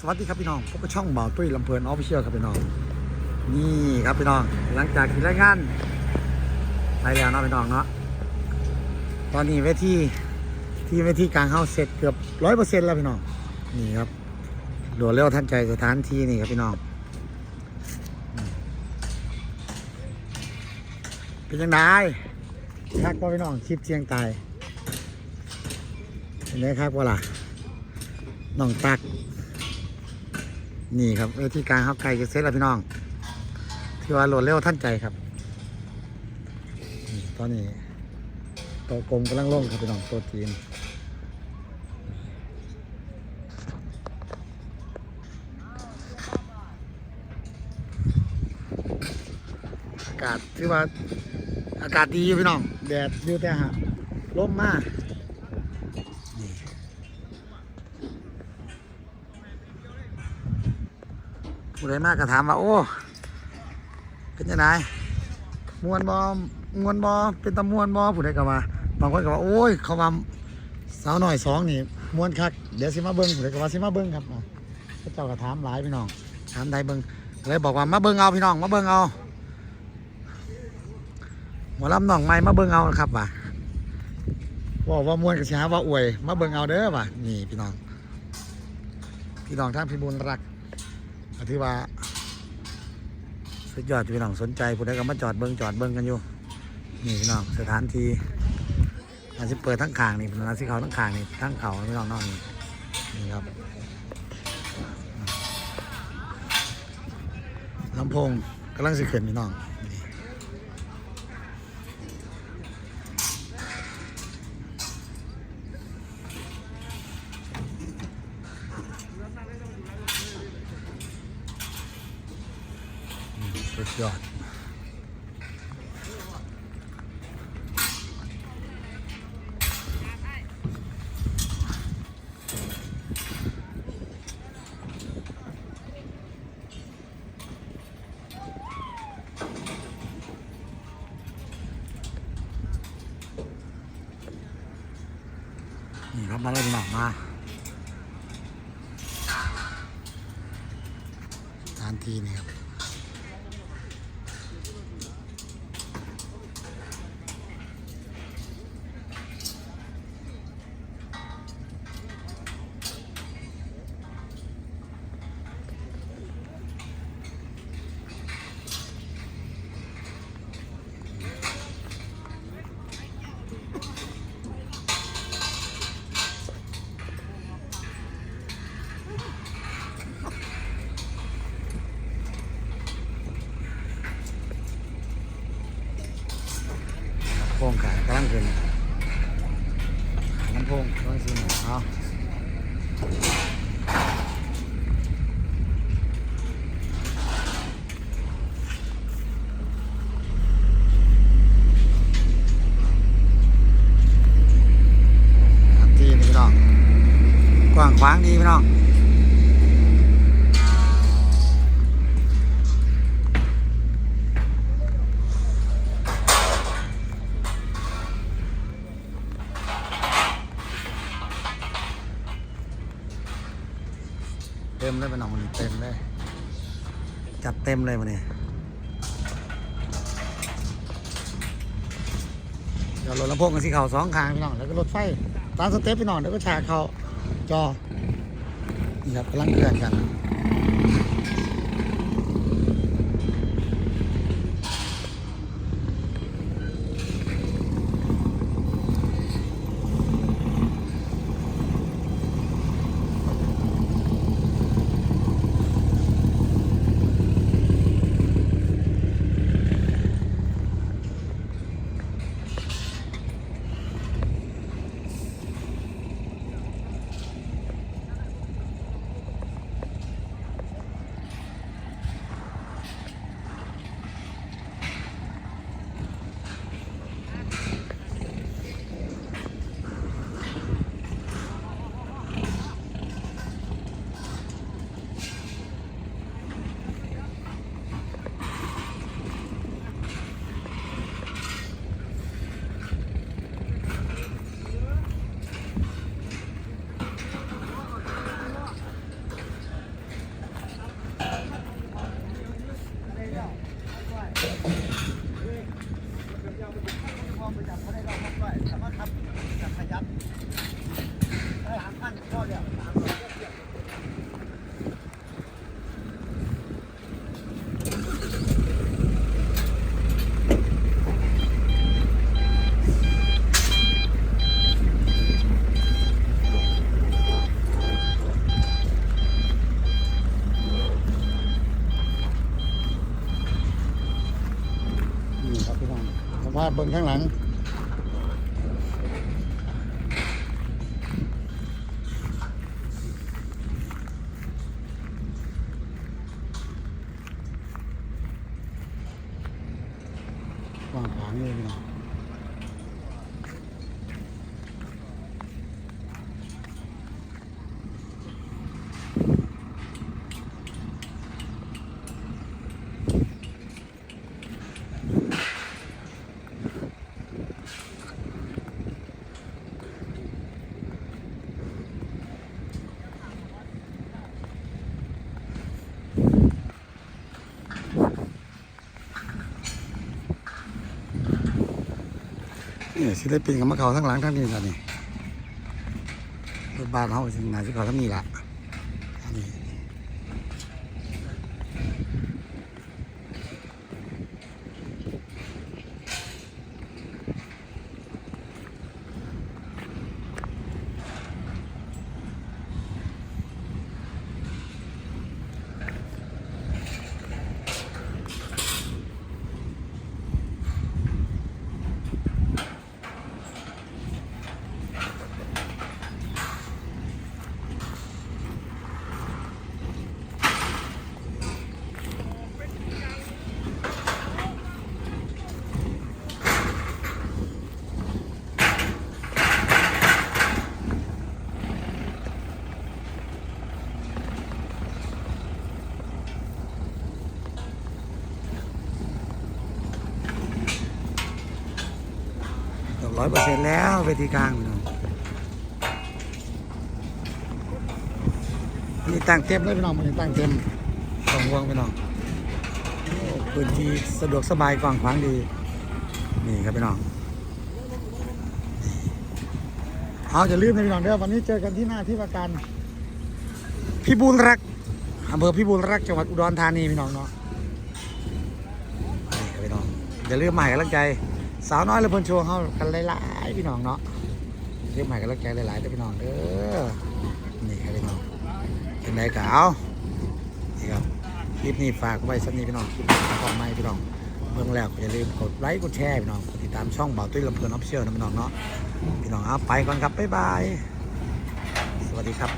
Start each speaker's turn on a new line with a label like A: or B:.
A: สวัสดีครับพี่น้องพบกับช่องเบาตุ้ยลำเพลินออฟฟิเชียลครับพี่น้อง นี่ครับพี่น้อง หลังจากที่รายงานไปแล้วเนาะพี่น้องเนาะ ตอนนี้เวทีที่เวทีกลางเฮาเสร็จเกือบร้อยเปอร์เซ็นต์แล้วพี่น้อง นี่ครับรวดเร็วทันใจสถานที่นี่ครับพี่น้อง เป็นยังไงคักว่าพี่น้องคลิปเชียงตายเป็นไงครับว่าล่ะน้องตัก นี่ครับเวทีกางเขาไกลจะเสร็จแล้วพี่น้อง ที่ว่าโหลดเร็วท่านใจครับ ตอนนี้โตัวกลมกำลังลงครับพี่น้องตัวจีนอากาศที่ว่าอากาศดีพี่น้อง แดดอยู่แต่ฮะลมมาก ผู้ใดมากก็ถามว่า โอ้ เป็นยังไงมวนบอมวนบอเป็นตะมวนบอผู้ใดก็ว่าบางคนก็ว่า โอ้ย เขาว่าสาวหน่อยสองนี่มวนคัก เดี๋ยวสิมาเบิ้งผู้ใดก็ว่าสิมาเบิ้งครับเจ้าก็ถามหลายพี่น้อง ถามใดเบิ้งเลยบอกว่ามาเบิ้งเอาพี่น้อง มาเบิ้งเอาหมอลำน้องใหม่มาเบิ้งเอาครับว่ะบอกว่ามวนกับสิหาว่าอวย มาเบิ้งเอาเด้อว่ะนี่พี่น้อง พี่น้องท่านพิบูลรัก ก็ถือว่า สุดยอดพี่น้องสนใจผู้ใดก็มาจอดเบิ้งจอดเบิ้งกันอยู่ นี่พี่น้องสถานที่อาจจะเปิดทั้งขางนี่เป็นอาจจะเขาทั้งขางนี่ทั้งเขาพี่น้องนอกนี่นี่ครับลำโพงกำลังสิขึ้นพี่น้อง ครับมาเลยพี่น้องมาทานทีนี่ครับ กำลังขึ้นลำโพงกำลังขึ้นเอาสถานที่นี่พี่น้องกว้างขวางดีพี่น้อง ต็มเลยเป็นหนองมันเต็มเลย จัดเต็มเลยวันนี้เดี๋ยวรถลำโพงกันสีเขาสองคางพี่น้องแล้วก็รถไฟตามสเต็ปพี่น้องแล้วก็ฉากเขาจอนี่ครับกำลังเคลื่อนกัน พาเบิ่งข้างหลัง วางขวางเลยพี่น้อง นี่ศิลปินกับมะเขาทั้งหลังทั้งนี้กันนี่รถบ้านเขาสิงนาสิเขาทั้งนี้ละ ร้อยเปอร์เซ็นต์แล้วเวทีกลางพี่น้องนี่ตั้งเต็มเลยพี่น้องมันตั้งเต็มสองวงพี่น้องอ้พื้นที่สะดวกสบายกว้างขวางดี นี่ครับพี่น้องเอาจะลืมนะพี่น้องเด้อวันนี้เจอกันที่หน้าที่ว่าการพิบูลรักอำเภอพิบูลรักจังหวัดอุดรธานีพี่น้องเนาะนี่ครับพี่น้องอย่าลืมใหม่กำลังใจ สาวน้อยและเพิ่นโชว์เขากันหลายๆพี่น้องเนาะเรียกใหม่กำลังใจหลายๆเด้อพี่น้องเด้อนี่ครับพี่น้องเป็นไรกเอานี่ครับคลิปนี้ฝากไว้สักนี้พี่น้องขอไม่พี่น้องเบื้องแล้วก็อย่าลืมกดไลค์กดแชร์พี่น้องกดติดตามช่องเบาตุ้ยลำเพลินออฟเชียลนะพี่น้องเนาะพี่น้องเอาไปก่อนครับบ๊ายบายสวัสดีครับ